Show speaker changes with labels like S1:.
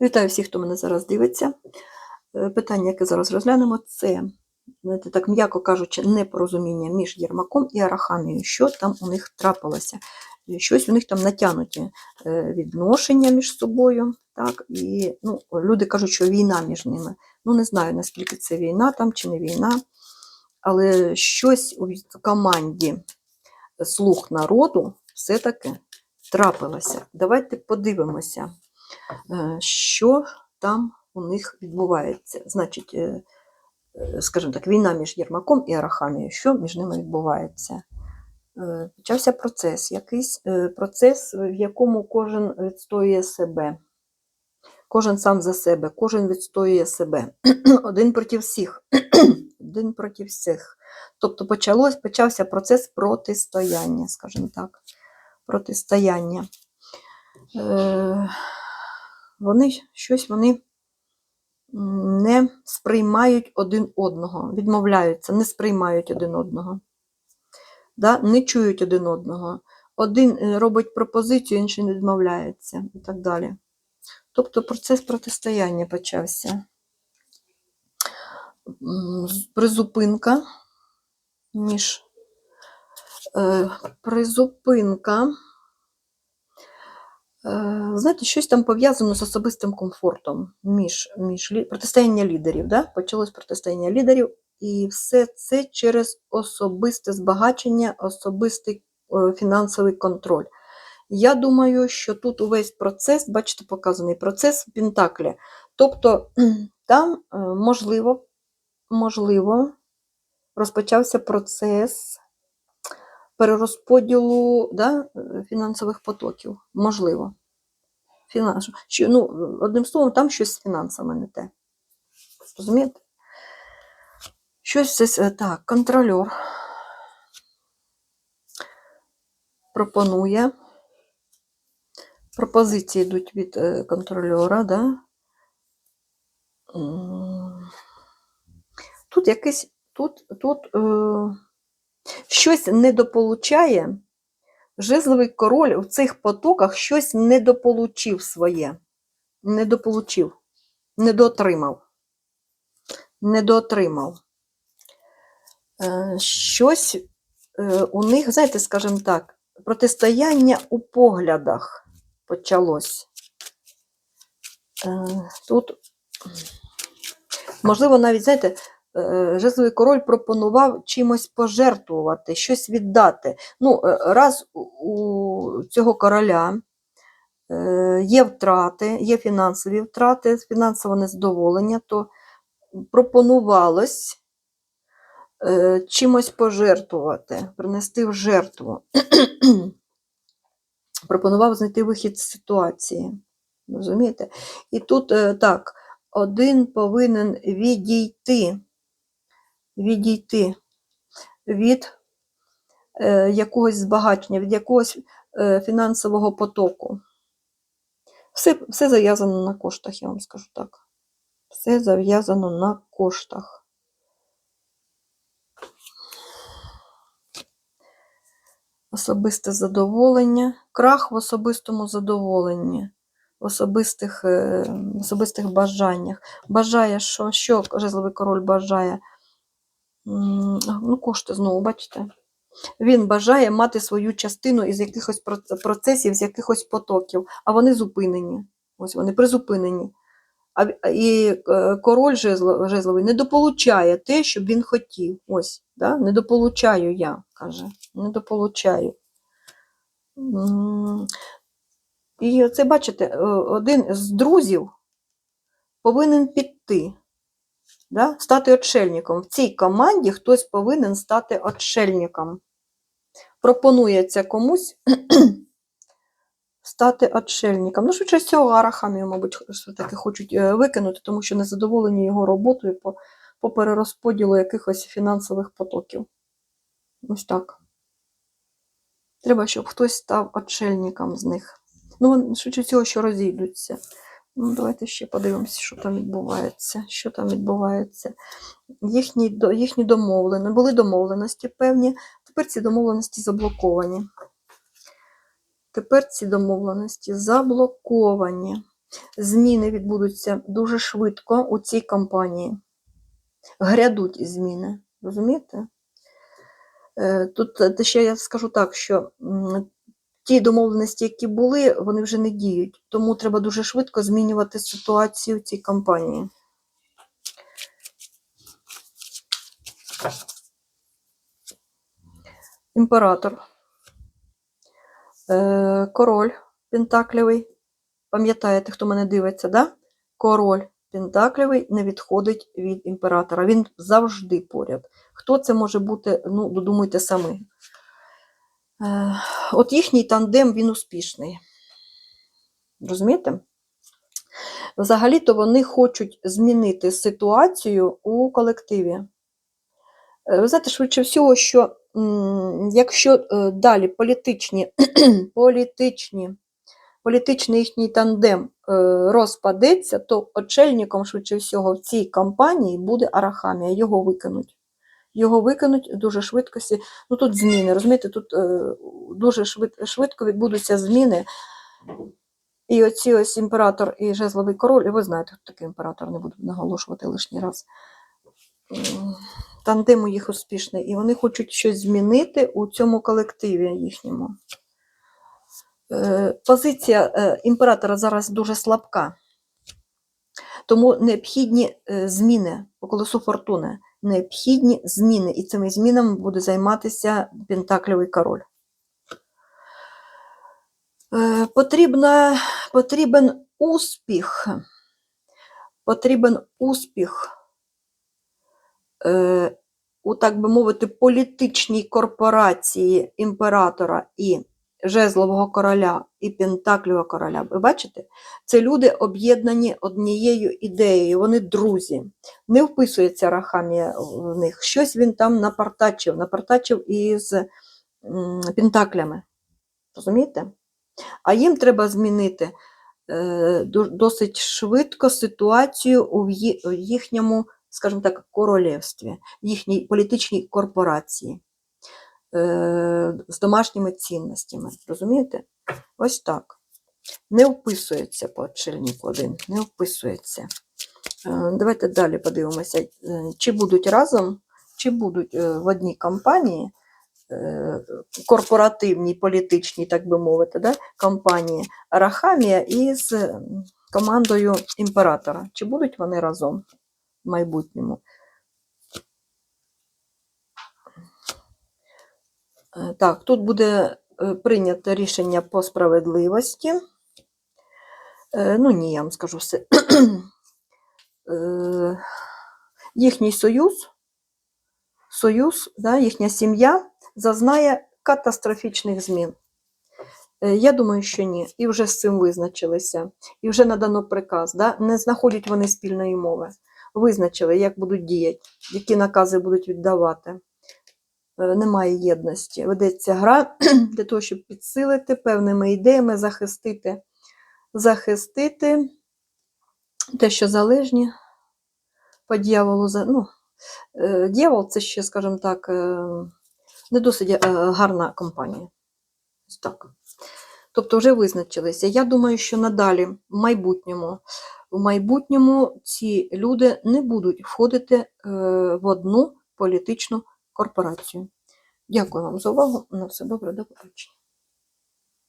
S1: Вітаю всіх, хто мене зараз дивиться. Е, Питання, яке зараз розглянемо, це, знаєте, так м'яко кажучи, непорозуміння між Єрмаком і Арахамією. Що там у них трапилося? Е, Щось у них там натягнуті е, відношення між собою. Так? І ну, люди кажуть, що війна між ними. Ну, не знаю, наскільки це війна там чи не війна, але щось у команді слух народу все-таки трапилося. Давайте подивимося. Е, що там у них відбувається. Значить, е, е, скажімо так, війна між Єрмаком і Арахамією, що між ними відбувається? Почався процес, якийсь процес, в якому кожен відстоює себе. Кожен сам за себе, кожен відстоює себе. Один проти всіх. Один проти всіх. Тобто почалось, почався процес протистояння, скажімо так. Протистояння. Е, вони щось вони не сприймають один одного, відмовляються, не сприймають один одного, да? не чують один одного. Один е, робить пропозицію, інший не відмовляється і так далі. Тобто процес протистояння почався. Призупинка між е, призупинка. Е, Знаєте, щось там пов'язано з особистим комфортом між, між протистояння лідерів. Да? Почалось протистояння лідерів, і все це через особисте збагачення, особистий е, фінансовий контроль. Я думаю, що тут увесь процес, бачите, показаний процес Пентаклі. Тобто там, е, можливо, можливо, розпочався процес перерозподілу да, е, фінансових потоків. Можливо. Фінанс... Що, ну, одним словом, там щось з фінансами не те. Розумієте? Щось так, контрольор пропонує. Пропозиції йдуть від е, контрольора, да? Тут якесь, тут, тут е, щось недополучає. Жезловий король в цих потоках щось недополучив своє. Недополучив, недоотримав. Недоотримав. Е, Щось е, у них, знаєте, скажімо так, протистояння у поглядах почалось. Е, Тут, можливо, навіть, знаєте, Жезловий король пропонував чимось пожертвувати, щось віддати. Ну, е, раз у- цього короля е, є втрати, є фінансові втрати, фінансове незадоволення, то пропонувалось е, чимось пожертвувати, принести в жертву. Пропонував знайти вихід з ситуації. Розумієте? І тут е, так, один повинен відійти, відійти від е, якогось збагачення, від якогось е, фінансового потоку. Все, все зав'язано на коштах, я вам скажу так. Все зав'язано на коштах. Особисте задоволення, крах в особистому задоволенні, в особистих, е, в особистих бажаннях. Бажає, що, що жезловий король бажає? Ну, кошти знову, бачите? Він бажає мати свою частину із якихось процесів, з якихось потоків, а вони зупинені. Ось вони призупинені. А, і е, король жезло- жезловий недополучає те, що він хотів. Ось, да? недополучаю я, каже. Недополучаю. І це, бачите, е, один з друзів повинен піти, да? стати отшельником. В цій команді хтось повинен стати отшельником. Пропонується комусь стати отшельником. Ну, швидше всього, Арахамію, мабуть, все-таки хочуть е, викинути, тому що незадоволені його роботою по, по перерозподілу якихось фінансових потоків. Ось так. Треба, щоб хтось став отшельником з них. Ну, швидше всього, що розійдуться. Ну, давайте ще подивимося, що там відбувається. Що там відбувається. Їхні, їхні домовлені, були домовленості певні, тепер ці домовленості заблоковані. Тепер ці домовленості заблоковані. Зміни відбудуться дуже швидко у цій компанії. Грядуть зміни. Розумієте? Е, Тут ще я скажу так, що ті домовленості, які були, вони вже не діють. Тому треба дуже швидко змінювати ситуацію в цій компанії. Імператор. Е, Король Пентаклевий. Пам'ятаєте, хто мене дивиться, да? Король Пентаклевий не відходить від імператора. Він завжди поряд. Хто це може бути, ну, додумуйте самі. Е, От їхній тандем він успішний. Розумієте? Взагалі-то вони хочуть змінити ситуацію у колективі. Е, Ви знаєте, швидше всього, що якщо е, далі політичні, політичні, політичний їхній тандем розпадеться, то очельником, швидше всього, в цій кампанії буде Арахамія, його викинуть. Його викинуть дуже швидко. сі- Ну тут зміни, розумієте, тут е, дуже швид, швидко відбудуться зміни. І оці ось імператор і жезловий король, і ви знаєте, хто такий імператор, не буду наголошувати лишній раз. Тандем у їх успішний, і вони хочуть щось змінити у цьому колективі їхньому. Е, Позиція е, імператора зараз дуже слабка, тому необхідні е, зміни по колесу фортуни. Необхідні зміни, і цими змінами буде займатися Пентаклевий король. Е, потрібен успіх. Потрібен успіх е, у, так би мовити, політичній корпорації імператора і жезлового короля і Пентаклівого короля. Ви бачите? Це люди об'єднані однією ідеєю, вони друзі. Не вписується Рахамія в них. Щось він там напартачив, напартачив із Пентаклями. Розумієте? А їм треба змінити е, досить швидко ситуацію у їхньому, скажімо так, королівстві, їхній політичній корпорації з домашніми цінностями. Розумієте? Ось так. Не вписується по один, не вписується. Е, Давайте далі подивимося, е, чи будуть разом, чи будуть е, в одній компанії е, корпоративній, політичній, так би мовити, да, компанії Арахамія із командою імператора. Чи будуть вони разом в майбутньому? Так, тут буде е, прийнято рішення по справедливості. Е, Ну, ні, я вам скажу все. Е, Їхній союз, союз, да, їхня сім'я зазнає катастрофічних змін. Е, Я думаю, що ні. І вже з цим визначилися. І вже надано приказ. Да? Не знаходять вони спільної мови. Визначили, як будуть діяти, які накази будуть віддавати. Е, Немає єдності. Ведеться гра для того, щоб підсилити певними ідеями, захистити, захистити те, що залежні по дьяволу. Ну, е, дьявол це ще, скажімо так, е, не досить гарна компанія. Так. Тобто вже визначилися. Я думаю, що надалі, в майбутньому, в майбутньому ці люди не будуть входити в одну політичну корпорацію. Дякую вам за увагу. На все добре, до побачення.